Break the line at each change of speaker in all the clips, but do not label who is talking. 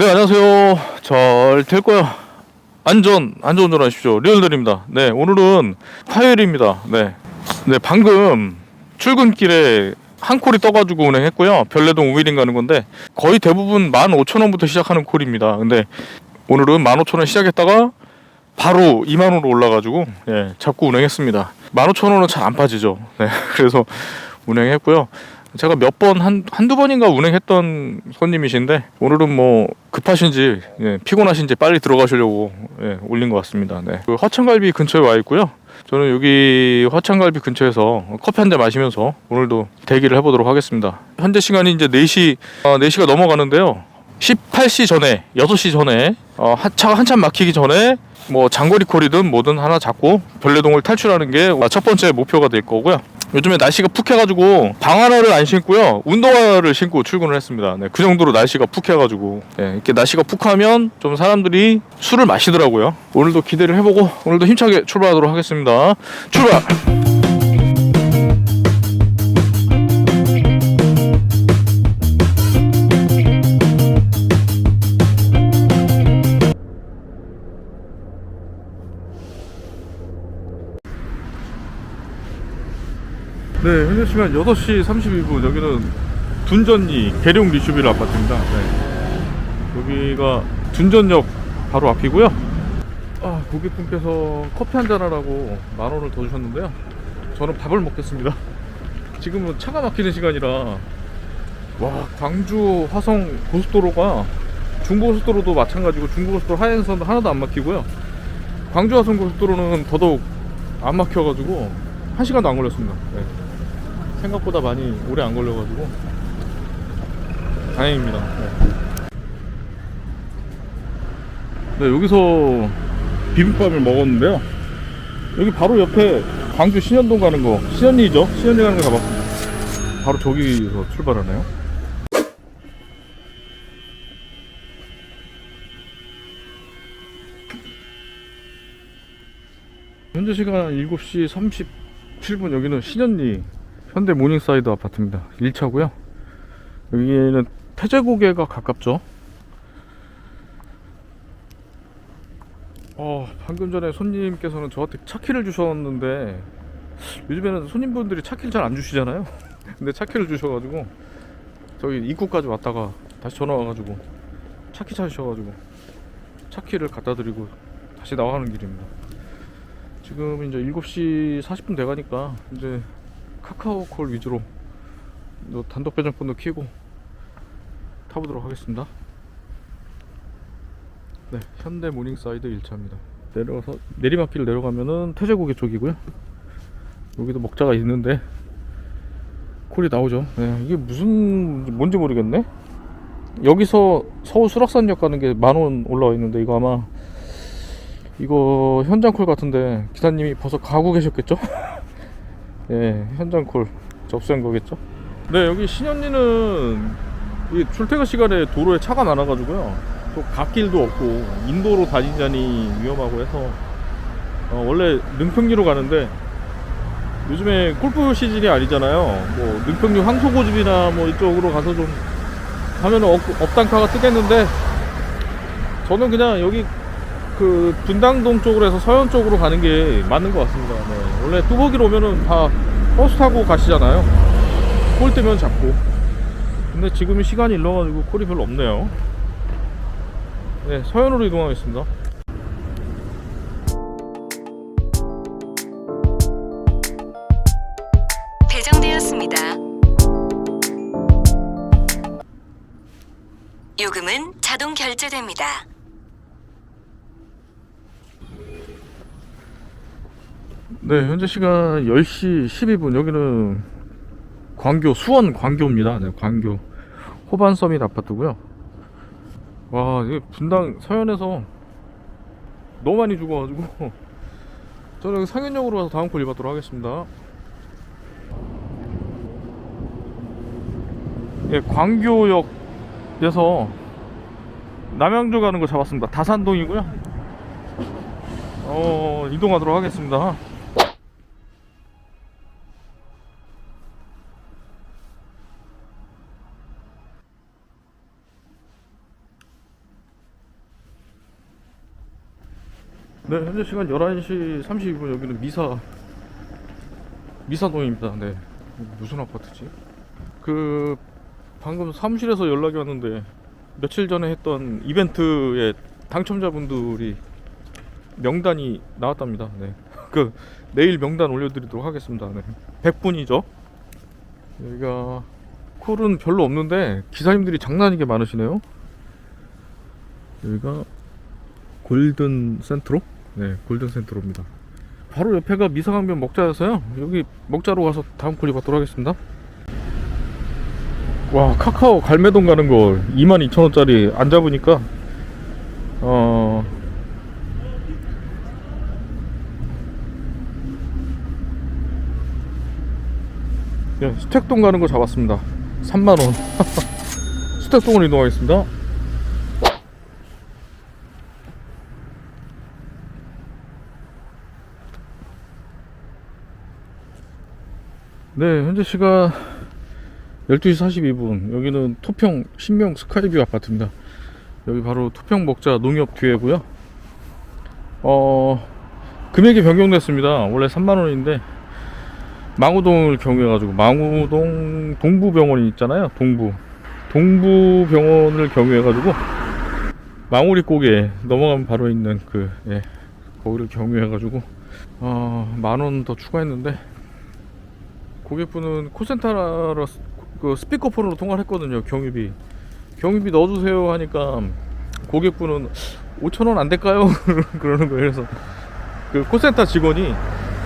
네 안녕하세요. 잘될 거야. 안전 안전 운전 하십시오. 리얼들입니다. 네 오늘은 화요일입니다. 네, 네 방금 출근길에 한 콜이 떠가지고 운행했고요. 별내동 우회링 가는 건데 거의 대부분 15,000원부터 시작하는 콜입니다. 근데 오늘은 15,000원 시작했다가 바로 2만 원으로 올라가지고 예, 잡고 운행했습니다. 15,000원은 잘 안 빠지죠. 네, 그래서 운행했고요 제가 몇 번 한 한두 번인가 운행했던 손님이신데 오늘은 뭐 급하신지 예, 피곤하신지 빨리 들어가시려고 예, 올린 것 같습니다. 네. 그 화천갈비 근처에 와 있고요. 저는 여기 화천갈비 근처에서 커피 한 잔 마시면서 오늘도 대기를 해보도록 하겠습니다. 현재 시간이 이제 4시 아, 4시가 넘어가는데요. 18시 전에 6시 전에 어, 한- 차가 한참 막히기 전에 뭐 장거리 콜이든 뭐든 하나 잡고 별내동을 탈출하는 게 첫 번째 목표가 될 거고요. 요즘에 날씨가 푹 해가지고 방하나를 안 신고요 운동화를 신고 출근을 했습니다. 네, 그 정도로 날씨가 푹 해가지고 네, 이렇게 날씨가 푹하면 좀 사람들이 술을 마시더라고요. 오늘도 기대를 해보고 오늘도 힘차게 출발하도록 하겠습니다. 출발! 네, 현재 시간 8시 32분. 여기는 둔전리 계룡 리슈빌 아파트입니다. 네. 여기가 둔전역 바로 앞이고요. 아, 고객분께서 커피 한잔 하라고 만 원을 더 주셨는데요. 저는 밥을 먹겠습니다. 지금은 차가 막히는 시간이라 와, 광주 화성 고속도로가 중부고속도로도 마찬가지고 중부고속도로 하행선 하나도 안 막히고요. 광주 화성 고속도로는 더더욱 안 막혀가지고 한 시간도 안 걸렸습니다. 네. 생각보다 많이 오래 안 걸려가지고 다행입니다. 네. 네, 여기서 비빔밥을 먹었는데요. 여기 바로 옆에 광주 신현동 가는 거, 신현리죠? 신현리 가는 거 가봤습니다. 바로 저기서 출발하네요. 현재 시간 7시 37분 여기는 신현리 현대 모닝사이드 아파트입니다. 1차고요. 여기는 태제고개가 가깝죠. 어, 방금 전에 손님께서는 저한테 차키를 주셨는데 요즘에는 손님분들이 차키를 잘 안 주시잖아요. 근데 차키를 주셔가지고 저기 입구까지 왔다가 다시 전화 와가지고 차키 찾으셔가지고 차키를 갖다 드리고 다시 나가는 길입니다. 지금 이제 7시 40분 돼가니까 이제 카카오콜 위주로 너 단독 배정권도 키고 타보도록 하겠습니다. 네, 현대 모닝사이드 1차입니다. 내려가서 내리막길 내려가면은 태제고개 쪽이고요. 여기도 먹자가 있는데 콜이 나오죠. 네, 이게 무슨 뭔지 모르겠네. 여기서 서울 수락산역 가는 게 만원 올라와 있는데 이거 아마 이거 현장 콜 같은데 기사님이 벌써 가고 계셨겠죠? 예, 현장 콜 접수한 거겠죠? 네, 여기 신현리는 이 출퇴근 시간에 도로에 차가 많아가지고요. 또 갓길도 없고 인도로 다니자니 위험하고 해서 어, 원래 능평리로 가는데 요즘에 골프 시즌이 아니잖아요. 뭐 능평리 황소고집이나 뭐 이쪽으로 가서 좀 하면 은 업, 업단카가 뜨겠는데 저는 그냥 여기 그 분당동 쪽으로 해서 서현 쪽으로 가는 게 맞는 것 같습니다. 네. 원래 뚜벅이로 오면은 다 버스 타고 가시잖아요. 콜 뜨면 잡고. 근데 지금은 시간이 일러가지고 콜이 별로 없네요. 네, 서현으로 이동하겠습니다.
배정되었습니다. 요금은 자동 결제됩니다.
네, 현재 시간 10시 12분. 여기는 광교, 수원 광교입니다. 네, 광교. 호반 서밋 아파트고요. 와, 이게 분당 서현에서 너무 많이 죽어가지고 저는 상현역으로 가서 다음 콜 입었도록 하겠습니다. 예, 광교역에서 남양주 가는 거 잡았습니다. 다산동이고요. 어, 이동하도록 하겠습니다. 네, 현재 시간 11시 32분 여기는 미사 미사동입니다. 네. 무슨 아파트지? 그 방금 사무실에서 연락이 왔는데 며칠 전에 했던 이벤트에 당첨자분들이 명단이 나왔답니다. 네. 그 내일 명단 올려드리도록 하겠습니다. 네. 100분이죠. 여기가 콜은 별로 없는데 기사님들이 장난이게 많으시네요. 여기가 골든 센트로? 네, 골든 센트로입니다. 바로 옆에가 미사강변 먹자여서요. 여기 먹자로 가서 다음 콜리 받도록 하겠습니다. 와, 카카오 갈매동 가는 거 22,000원짜리 안 잡으니까 어 예, 수택동 가는 거 잡았습니다. 3만 원. 수택동으로 이동하겠습니다. 네, 현재 시간 12시 42분. 여기는 토평 신명 스카이뷰 아파트입니다. 여기 바로 토평 먹자 농협 뒤에고요. 어, 금액이 변경됐습니다. 원래 3만 원인데 망우동을 경유해 가지고 망우동 동부병원이 있잖아요. 동부 동부병원을 경유해 가지고 망우리 고개 넘어가면 바로 있는 그 예, 거기를 경유해 가지고 어, 만 원 더 추가했는데 고객분은 콜센터로 스- 그 스피커폰으로 통화를 했거든요. 경유비 경유비 넣어주세요 하니까 고객분은 5천 원 안 될까요? 그러는 거예요. 그래서 그 콜센터 직원이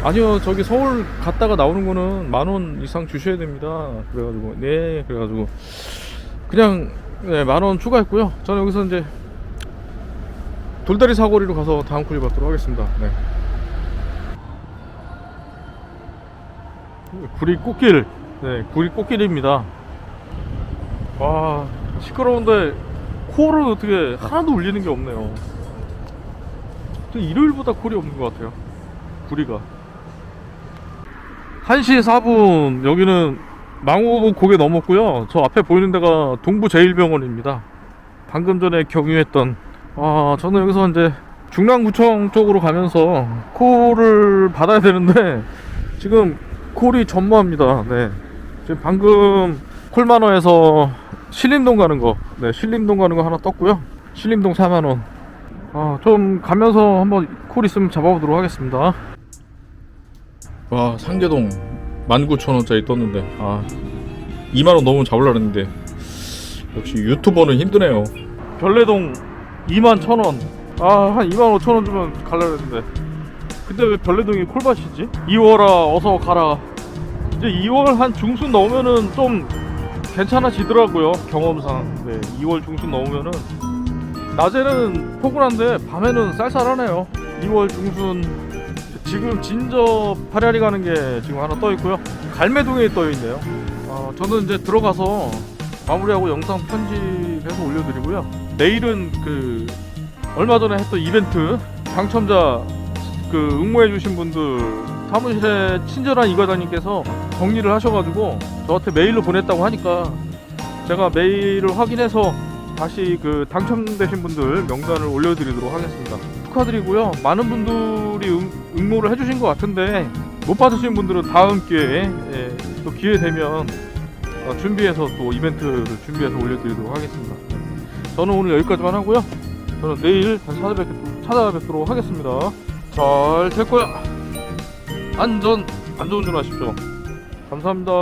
아니요 저기 서울 갔다가 나오는 거는 만 원 이상 주셔야 됩니다 그래가지고 네 그래가지고 그냥 네, 만 원 추가했고요 저는 여기서 이제 돌다리 사거리로 가서 다음 콜리 받도록 하겠습니다 네. 구리 꽃길. 네 구리 꽃길입니다. 와 시끄러운데 코를 어떻게 하나도 울리는 게 없네요. 또 일요일보다 콜이 없는 것 같아요. 구리가. 1시 4분 여기는 망호 고개 넘었고요. 저 앞에 보이는 데가 동부제일병원입니다. 방금 전에 경유했던 아 저는 여기서 이제 중랑구청 쪽으로 가면서 콜을 받아야 되는데 지금 콜이 전무합니다. 네. 지금 방금 콜만호에서 신림동 가는 거 네, 신림동 가는 거 하나 떴고요. 신림동 4만원. 아, 좀 가면서 한번 콜 있으면 잡아보도록 하겠습니다. 와 상계동 19,000원짜리 떴는데. 아 2만원 넘으면 잡으려 했는데. 역시 유튜버는 힘드네요. 별내동 2만 1,000원. 아 한 2만 5천원 주면 갈라 했는데. 근데 왜 별내동이 콜밭이지? 2월아 어서 가라 이제 2월 한 중순 넘으면은 좀 괜찮아지더라고요 경험상 네 2월 중순 넘으면은 낮에는 포근한데 밤에는 쌀쌀하네요 2월 중순 지금 진저 파리아리 가는 게 지금 하나 떠 있고요. 갈매동에 떠 있네요. 어, 저는 이제 들어가서 마무리하고 영상 편집해서 올려드리고요. 내일은 그 얼마 전에 했던 이벤트 당첨자 그 응모해 주신 분들 사무실에 친절한 이과장님께서 정리를 하셔가지고 저한테 메일로 보냈다고 하니까 제가 메일을 확인해서 다시 그 당첨되신 분들 명단을 올려드리도록 하겠습니다. 축하드리고요. 많은 분들이 응, 응모를 해주신 것 같은데 못 받으신 분들은 다음 기회에 예, 또 기회 되면 어, 준비해서 또 이벤트를 준비해서 올려드리도록 하겠습니다. 저는 오늘 여기까지만 하고요. 저는 내일 다시 찾아뵙, 찾아뵙도록 하겠습니다. 잘 될 거야. 안전 안전 운전 하십시오. 감사합니다.